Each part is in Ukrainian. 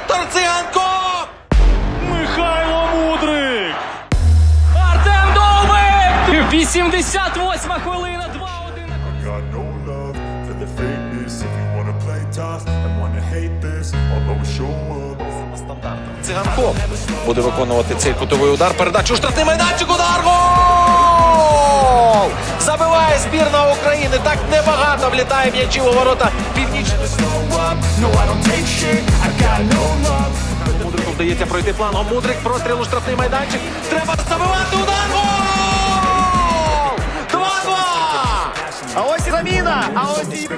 Віктор Циганко! Михайло Мудрик! Артем Довбик! 88 хвилина, 2-1. Got no love for the fakeness. If you wanna play tough and wanna hate this, I'll always show up. Циганко буде виконувати цей кутовий удар. Передачу штрафний майданчик. Удар! Гол! Забиває збірна України. Так небагато влітає м'ячів у ворота північної. Slow up, no, I don't take shit. I got no love. Мудрику вдається пройти флангом. Мудрик простріл штрафний майданчик. Треба забивати удар. Гол! 2-2! А ось і заміна! А ось і.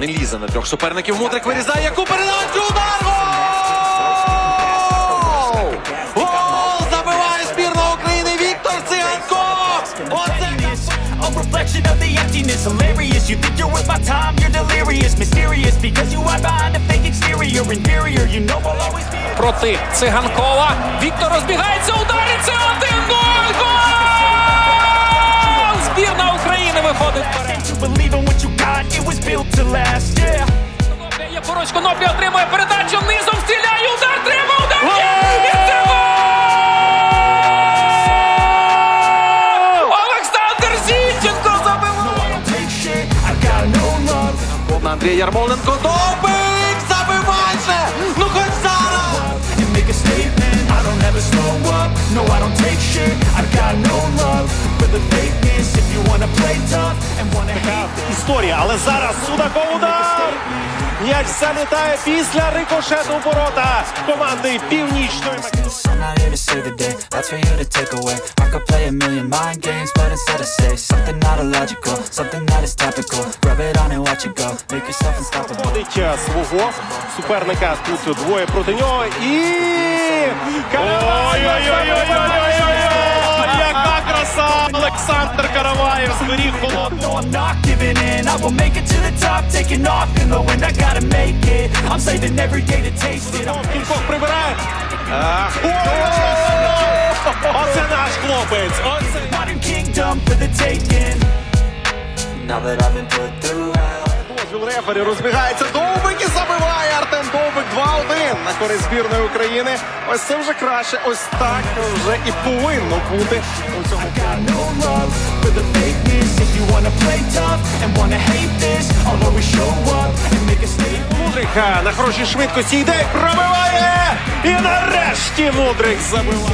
Не лізе на трьох суперників. Мудрик вирізає яку передачу. Удар! Гол! Emptiness, hilarious. You think you're worth my time, you're delirious, mysterious because you hide behind a fake exterior, inferior. You know I'll always be. Проти Циганкова. Віктор розбігається, ударить. Це один гол! Гол! Збірна України виходить вперед. Є поруч, Конопля отримує передачу, низом If you wanna play tough and wanna hate this. історія, але зараз Судаков удар! М'яч залітає після рикошету ворота команди Північної Македонії. I'm not here to save the day, that's for you to take away. I could play a million mind games, but instead I say something not illogical, something that is topical. Rub it on and watch it go, make yourself unstoppable. Ходить е, свого суперника. Тут двоє проти нього. І Олександр Караваєв зберіг холодну. No, I'm not giving in. I will make it to the top, taking off in the wind. I gotta make it. I'm saving every day to taste it. I'm Кількох прибирає. Ах, о! Оце наш хлопець. Оце. modern kingdom for the taking. Now that I've been put through hell. Рефері розбігається. Довбик і забиває Артем Довбик 2-1 на користь збірної України. Ось це вже краще. Ось так вже і повинно бути у цьому. got no love for the fakeness. If you wanna play tough and wanna hate this, I'll always show up and make a statement. Мудрик на хорошій швидкості йде, пробиває! І нарешті Мудрик забиває.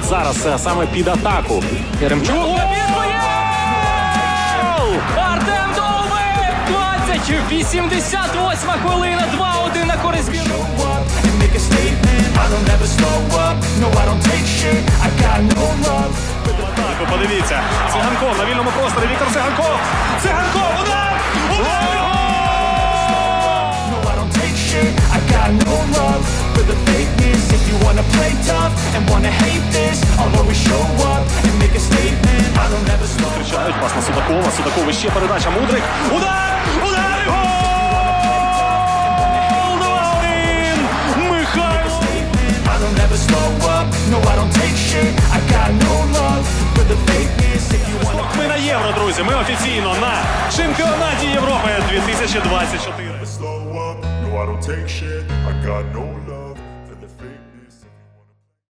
This. Зараз саме під атаку. Єремчук. Артем Довбик! 20, 88 хвилина, 2-1 на користь Ви подивіться. Циганков на вільному просторі. Віктор Циганков. Циганков. Удар! Удар! Play tough and wanna hate this, I'll always show up and make a statement. I don't ever slow up. Кричають пас на Судакова. Судакова ще передача. Мудрик. Удар! Удар! і Гол! 2-1! Михайло! I don't ever slow up. No, I don't take shit. I got no love for the fakeness. If you wanna Ми на євро, друзі. Ми офіційно на чемпіонаті Європи 2024. slow up, no, I don't take shit. I got no love.